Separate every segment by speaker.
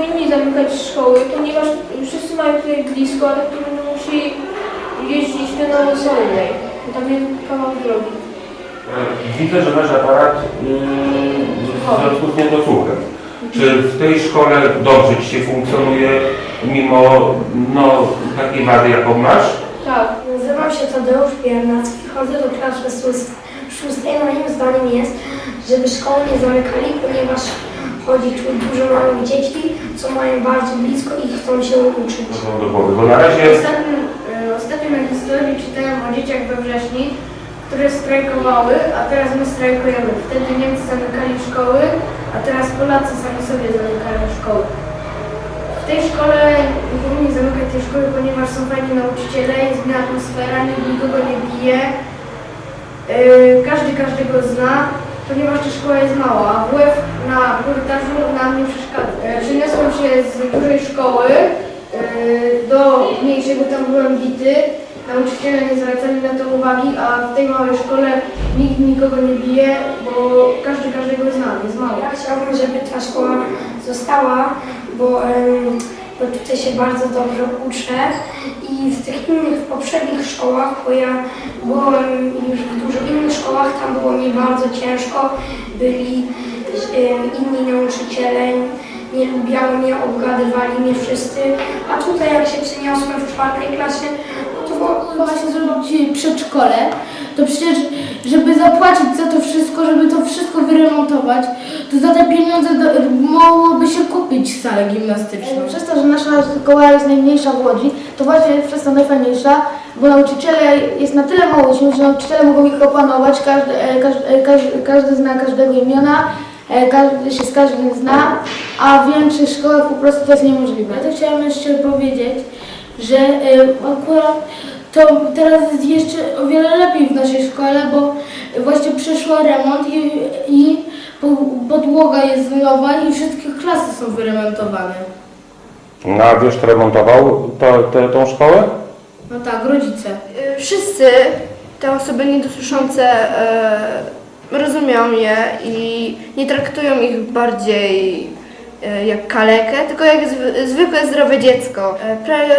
Speaker 1: nie powinni zamykać szkoły, ponieważ wszyscy mają tutaj blisko, ale kto będą musieli jeździć do Nowosolnej. Tam jest kawał drogi.
Speaker 2: Widzę, że wasz aparat yy, w związku z niedosłuchem. Czy w tej szkole dobrze ci się funkcjonuje mimo no, takiej wady, jaką masz?
Speaker 1: Tak.
Speaker 3: Nazywam się Tadeusz Biernacki, chodzę do klasy szóst- szóstej. Moim zdaniem jest, żeby szkoły nie zamykali, ponieważ chodzi tu dużo małych dzieci, co mają bardzo blisko i chcą się uczyć.
Speaker 2: Chodzą do głowy, bo na razie
Speaker 4: Ostatnio, e, ostatnio na historii czytałem o dzieciach we wrześni, które strajkowały, a teraz my strajkujemy. Wtedy Niemcy zamykali szkoły, a teraz Polacy sami sobie zamykają szkoły. W tej szkole nie powinni zamykać tej szkoły, ponieważ są fajni nauczyciele, jest inna atmosfera, nikt nikogo nie bije. Yy, każdy każdego zna, ponieważ ta szkoła jest mała. WF na korytarzu nam nie przeszkadza. Yy, Przeniosłem się z dużej szkoły yy, do mniejszej, bo tam byłem bity. Nauczyciele nie zwracali na to uwagi, a w tej małej szkole nikt nikogo nie bije, bo każdy każdego zna, jest mało.
Speaker 3: Ja chciałabym, żeby ta szkoła została, bo, bo tutaj się bardzo dobrze uczę i w tych innych, w poprzednich szkołach, bo ja byłem już w dużo innych szkołach, tam było mi bardzo ciężko, byli inni nauczyciele, nie lubiały mnie, obgadywali mnie wszyscy, a tutaj jak się przeniosłem w czwartej klasie, no to było
Speaker 5: właśnie zrobić przedszkole, to przecież, żeby zapłacić za to wszystko, żeby to wszystko wyremontować, to za te pieniądze do, mogłoby się kupić salę gimnastyczną.
Speaker 6: Przez to, że nasza szkoła jest najmniejsza w Łodzi, to właśnie jest przez to najfajniejsza, bo nauczyciele jest na tyle mało uczniów, że nauczyciele mogą ich opanować, każdy, e, każdy, e, każdy, każdy zna każdego imiona, każdy się z każdym zna, a w większych szkołach po prostu to jest niemożliwe.
Speaker 5: Ja to chciałam jeszcze powiedzieć, że y, akurat to teraz jest jeszcze o wiele lepiej w naszej szkole, bo właśnie przeszła remont i, i po- podłoga jest nowa i wszystkie klasy są wyremontowane.
Speaker 2: no, a wiesz, kto remontował to, te, tą szkołę?
Speaker 5: No tak, rodzice.
Speaker 4: Y, Wszyscy te osoby niedosłyszące e, rozumieją je i nie traktują ich bardziej e, jak kalekę, tylko jak zwy, zwykłe zdrowe dziecko. E, prawie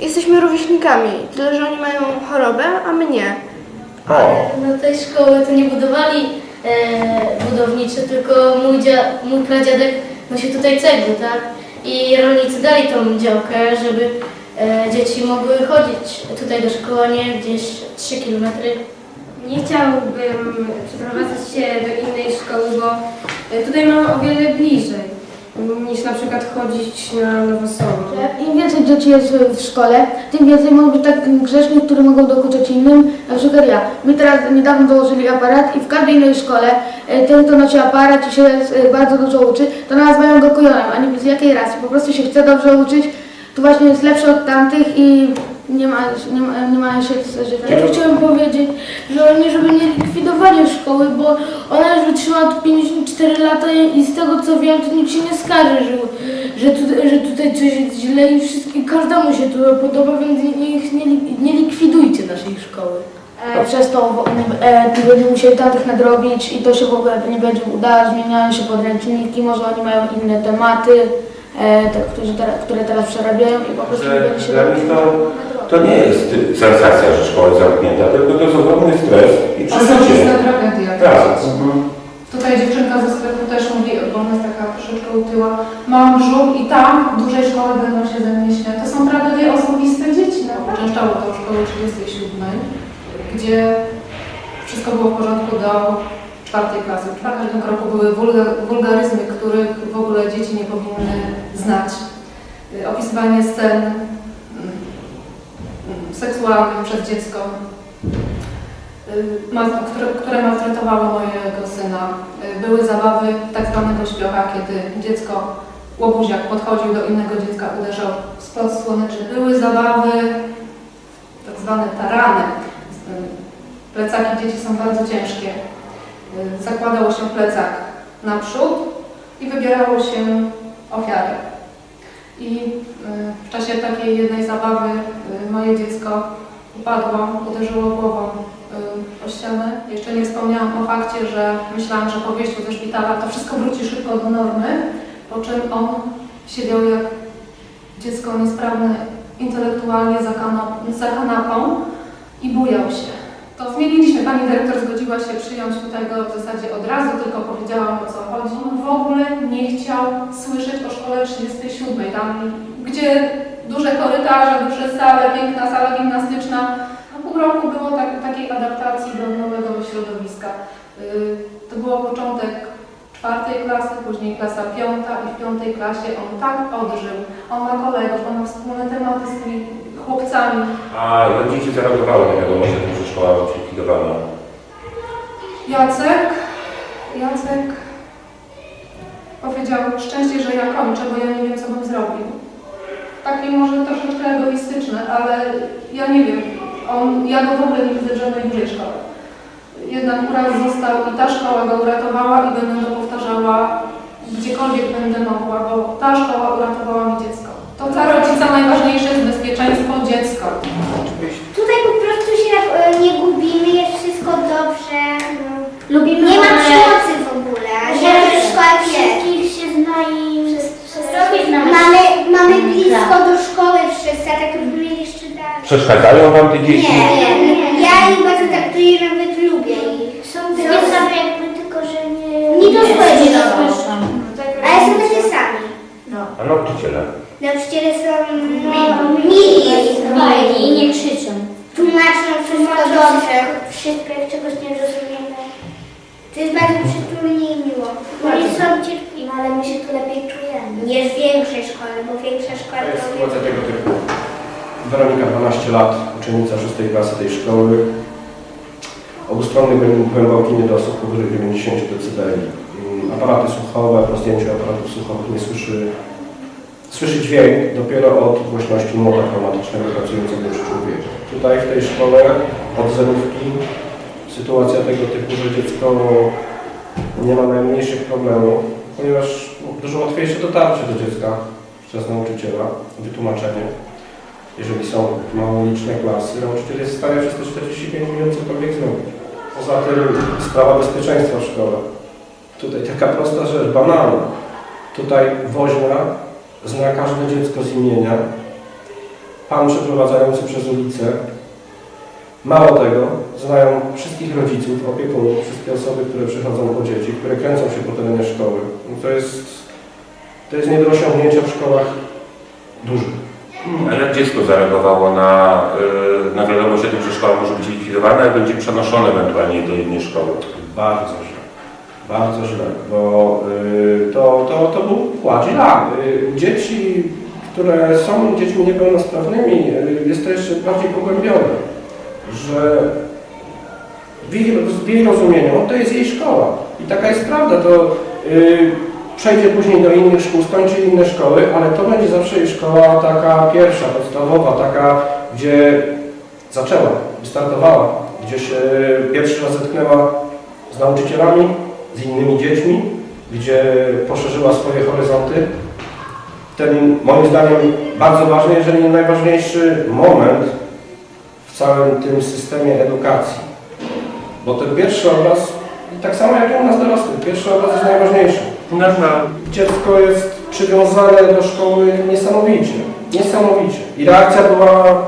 Speaker 4: jesteśmy rówieśnikami, tyle że oni mają chorobę, a my nie.
Speaker 7: No tej szkoły to nie budowali e, budowniczy, tylko mój, dzia, mój pradziadek nosił tutaj cegły, tak? I rolnicy dali tą działkę, żeby e, dzieci mogły chodzić tutaj do szkoły, a nie gdzieś 3 kilometry.
Speaker 8: Nie chciałbym przeprowadzać się do innej szkoły, bo e, tutaj mam o wiele bliżej niż na przykład chodzić na Nowosolną.
Speaker 6: Im więcej dzieci jest w szkole, tym więcej mogą być tak grzecznych, które mogą dokuczać innym, na przykład ja. My teraz niedawno dołożyli aparat i w każdej innej szkole e, ten, kto nosi aparat i się e, bardzo dużo uczy, to nazwają go kujonem, a nie z jakiej racji. Po prostu się chce dobrze uczyć, to właśnie jest lepszy od tamtych i nie ma, nie ma, nie ma się że
Speaker 5: Ja tu chciałam powiedzieć, że oni żeby nie likwidowali szkoły, bo ona już wytrzymała tu 54 lata i z tego co wiem, to nikt się nie skarży, że, że, tu, że tutaj coś jest źle i wszystkim, każdemu się tu podoba, więc nie, nie, nie, likwidujcie naszej szkoły.
Speaker 6: E, Przez to e, nie będziemy musieli tamtych nadrobić i to się w ogóle nie będzie udało, zmieniają się podręczniki, może oni mają inne tematy, e, te, którzy teraz, które teraz przerabiają i po prostu nie
Speaker 2: że
Speaker 6: będzie się
Speaker 2: nich to, nie jest sensacja, że szkoła jest zamknięta, tylko to jest ogromny stres i przeżycie.
Speaker 9: Osobista tragedia.
Speaker 2: Tak. Mhm.
Speaker 9: Tutaj dziewczynka ze sklepu też mówi, bo ona jest taka troszeczkę utyła, mam brzuch i tam w dużej szkole będą się ze mnie śmiać. To są tragedie osobiste dzieci. No. Uczęszczało to szkoły 37, gdzie wszystko było w porządku do czwartej klasy. W czwartym roku były wulga- wulgaryzmy, których w ogóle dzieci nie powinny znać. Y, Opisywanie scen seksualnych przez dziecko y, które, które maltretowały mojego syna. Y, Były zabawy tak zwanego śpiocha, kiedy dziecko, łobuziak podchodził do innego dziecka, uderzał w spod słoneczy. Były zabawy tak zwane tarany. Y, Plecaki dzieci są bardzo ciężkie. Zakładało się plecak naprzód i wybierało się ofiarę. I y, w czasie takiej jednej zabawy y, moje dziecko upadło, uderzyło głową y, o ścianę. Jeszcze nie wspomniałam o fakcie, że myślałam, że po wyjściu ze szpitala to wszystko wróci szybko do normy, po czym on siedział jak dziecko niesprawne intelektualnie za, kanap- za kanapą i bujał się. To zmieniliśmy. Pani dyrektor zgodziła się przyjąć tutaj go w zasadzie od razu, tylko powiedziałam o co chodzi. On w ogóle nie chciał słyszeć o szkole 37, tam gdzie duże korytarze, duże sale, piękna sala gimnastyczna. No pół roku było tak, takiej adaptacji do nowego środowiska. Yy, To było początek czwartej klasy, później klasa piąta i w piątej klasie on tak odżył. On ma kolegów, on ma wspólne tematy z tymi chłopcami.
Speaker 2: A jak dzieci zareagowały na wiadomość o tym, że szkoła zlikwidowana?
Speaker 9: Jacek, Jacek powiedział szczęście, że ja kończę, bo ja nie wiem, co bym zrobił. Takie może troszeczkę egoistyczne, ale ja nie wiem. On, ja go w ogóle nie widzę w żadnej dużej szkole. Jednak uraz został i ta szkoła go uratowała i będę to powtarzała gdziekolwiek będę mogła, bo ta szkoła uratowała mi dziecko. To dla rodzica najważniejsze jest bezpieczeństwo dziecka.
Speaker 10: Tutaj po prostu się e, nie gubimy, jest wszystko dobrze.
Speaker 8: Lubimy
Speaker 10: Nie ma przemocy w ogóle.
Speaker 8: Nie,
Speaker 10: w szkole
Speaker 8: wszystkich
Speaker 10: się zna i mamy, mamy blisko do szkoły wszyscy, a tak mieli jeszcze dalej.
Speaker 2: Przeszkadzają wam te dzieci?
Speaker 10: Nie, nie, nie. Ja ich bardzo traktuję, nawet lubię ich. Są
Speaker 8: takie same
Speaker 10: jak my, tylko że nie... Nie do szkoły nie dopuszczą. Ale są tacy sami.
Speaker 2: A nauczyciele?
Speaker 10: Nauczyciele są no, mili.
Speaker 8: Fajni i nie krzyczą.
Speaker 10: Tłumaczą wszystko dobrze. Wszystko, jak czegoś nie rozumiemy. To jest bardzo przytulnie i miło. Oni są cierpliwi. No, ale my się tu lepiej czujemy. Niż w większej szkole, bo większa szkoła
Speaker 11: To jest
Speaker 10: to...
Speaker 11: sytuacja tego typu. Weronika, 12 lat, uczennica 6 klasy tej szkoły. Obustronny głę- głęboki niedosłuch powyżej 90 dB. Mm, Aparaty słuchowe, po zdjęciu aparatów słuchowych nie słyszy, słyszy dźwięk dopiero od głośności młota chromatycznego pracującego przy człowieku. Tutaj w tej szkole od zerówki sytuacja tego typu, że dziecko nie ma najmniejszych problemów, ponieważ dużo łatwiejsze dotarcie do dziecka przez nauczyciela, wytłumaczenie. Jeżeli są mało liczne klasy, nauczyciel jest w stanie przez te 45 minut cokolwiek zrobić. Poza tym sprawa bezpieczeństwa w szkole. Tutaj taka prosta rzecz, banalna. Tutaj woźna zna każde dziecko z imienia. Pan przeprowadzający przez ulicę. Mało tego, znają wszystkich rodziców, opiekunów, wszystkie osoby, które przychodzą po dzieci, które kręcą się po terenie szkoły. No To jest, to jest nie do osiągnięcia w szkołach dużych.
Speaker 2: A jak dziecko zareagowało na, y, na wiadomość o tym, że szkoła może być będzie przenoszone ewentualnie do innej szkoły?
Speaker 11: Bardzo źle. Bardzo źle, bo y, to, to, to był lat. Y, dzieci, które są dziećmi niepełnosprawnymi, y, jest to jeszcze bardziej pogłębione, że w jej, w jej rozumieniu to jest jej szkoła. I taka jest prawda, to y, przejdzie później do innych szkół, skończy inne szkoły, ale to będzie zawsze jej szkoła taka pierwsza, podstawowa, taka, gdzie zaczęła, wystartowała, gdzie się pierwszy raz zetknęła z nauczycielami, z innymi dziećmi, gdzie poszerzyła swoje horyzonty. Ten moim zdaniem bardzo ważny, jeżeli nie najważniejszy moment w całym tym systemie edukacji. Bo ten pierwszy obraz, tak samo jak u nas dorosłych, pierwszy obraz jest najważniejszy.
Speaker 2: No.
Speaker 11: Dziecko jest przywiązane do szkoły niesamowicie, niesamowicie. I reakcja była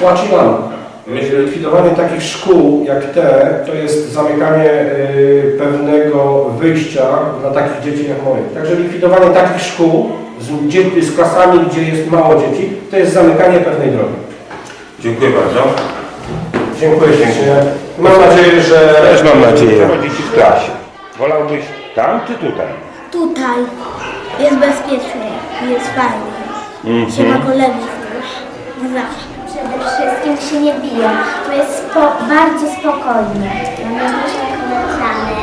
Speaker 11: płaciwana.
Speaker 2: Myślę,
Speaker 11: Likwidowanie takich szkół jak te, to jest zamykanie y, pewnego wyjścia dla takich dzieci jak moje. Także likwidowanie takich szkół z, z klasami, gdzie jest mało dzieci, to jest zamykanie pewnej drogi.
Speaker 2: dziękuję bardzo.
Speaker 11: Dziękuję ślicznie. Mam nadzieję, że...
Speaker 2: Też mam nadzieję. dzieci w klasie. Wolałbyś tam czy tutaj?
Speaker 10: Tutaj jest bezpiecznie, jest fajnie. Się ma kolegów już. No zawsze. Przede wszystkim się nie biją. To jest spo- bardzo spokojnie. Mamy duże koleżany,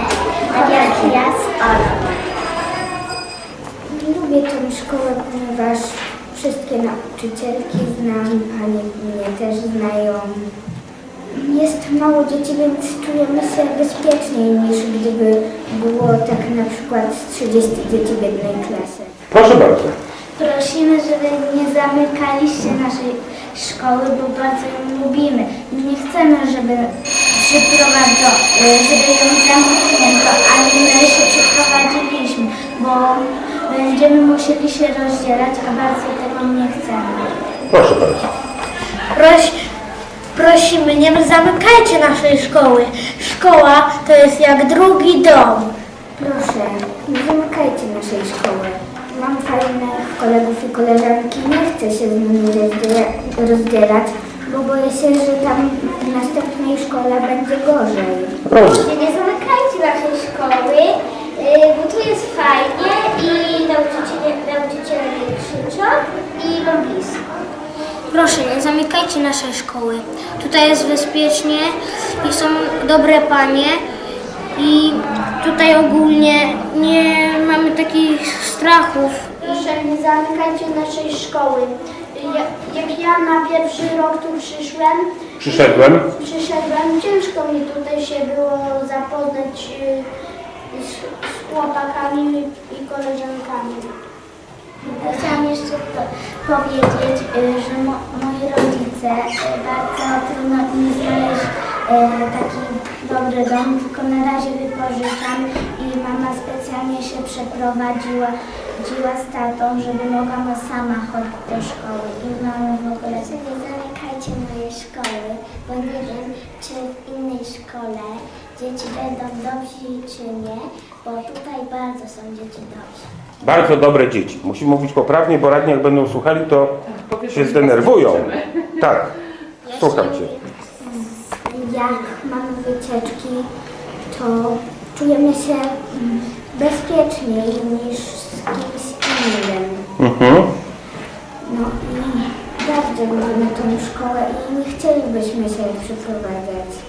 Speaker 10: tak jak ja z Olą. Lubię tę szkołę, ponieważ wszystkie nauczycielki znam, panie mnie też znają. Jest mało dzieci, więc czujemy się bezpieczniej niż gdyby było tak na przykład z 30 dzieci w jednej klasie.
Speaker 2: Proszę bardzo.
Speaker 10: Prosimy, żeby nie zamykaliście naszej szkoły, bo bardzo ją lubimy. Nie chcemy, żeby przyprowadzono, żeby ją zamknięto, ale my się przeprowadziliśmy, bo my będziemy musieli się rozdzielać, a bardzo tego nie chcemy.
Speaker 2: Proszę Państwa.
Speaker 10: Proś, prosimy, nie zamykajcie naszej szkoły. Szkoła to jest jak drugi dom. Proszę, nie zamykajcie naszej szkoły. Mam fajnych kolegów i koleżanki, nie chcę się z nimi rozdziela- rozdzielać, bo boję się, że tam w następnej szkole będzie gorzej.
Speaker 2: Rozumiem.
Speaker 10: Nie zamykajcie naszej szkoły, bo tu jest fajnie i nauczyciele, nauczyciele nie krzyczą i mam blisko. Proszę, nie zamykajcie naszej szkoły. Tutaj jest bezpiecznie i są dobre panie i tutaj ogólnie nie mamy takich strachów. Proszę, nie zamykajcie naszej szkoły. Jak ja na pierwszy rok tu przyszłem,
Speaker 2: Przyszedłem.
Speaker 10: przyszedłem, ciężko mi tutaj się było zapoznać y, z, z chłopakami i koleżankami. Chciałam jeszcze po- powiedzieć, y, że mo, moi rodzice y, bardzo trudno im znaleźć y, taki dobry dom, tylko na razie wypożyczam i mama specjalnie się przeprowadziła dziła z tatą, żeby mogła sama chodzić do szkoły i mamy w ogóle... Nie zamykajcie mojej szkoły, bo nie wiem, czy w innej szkole dzieci będą dobrzy czy nie, bo tutaj bardzo są dzieci dobrze.
Speaker 2: Bardzo dobre dzieci. Musimy mówić poprawnie, bo radni jak będą słuchali, to się zdenerwują. Tak. Słucham Cię.
Speaker 10: Jak mamy wycieczki, to czujemy się bezpieczniej niż z kimś innym.
Speaker 2: Mhm.
Speaker 10: No i bardzo lubimy tą szkołę i nie chcielibyśmy się przeprowadzać.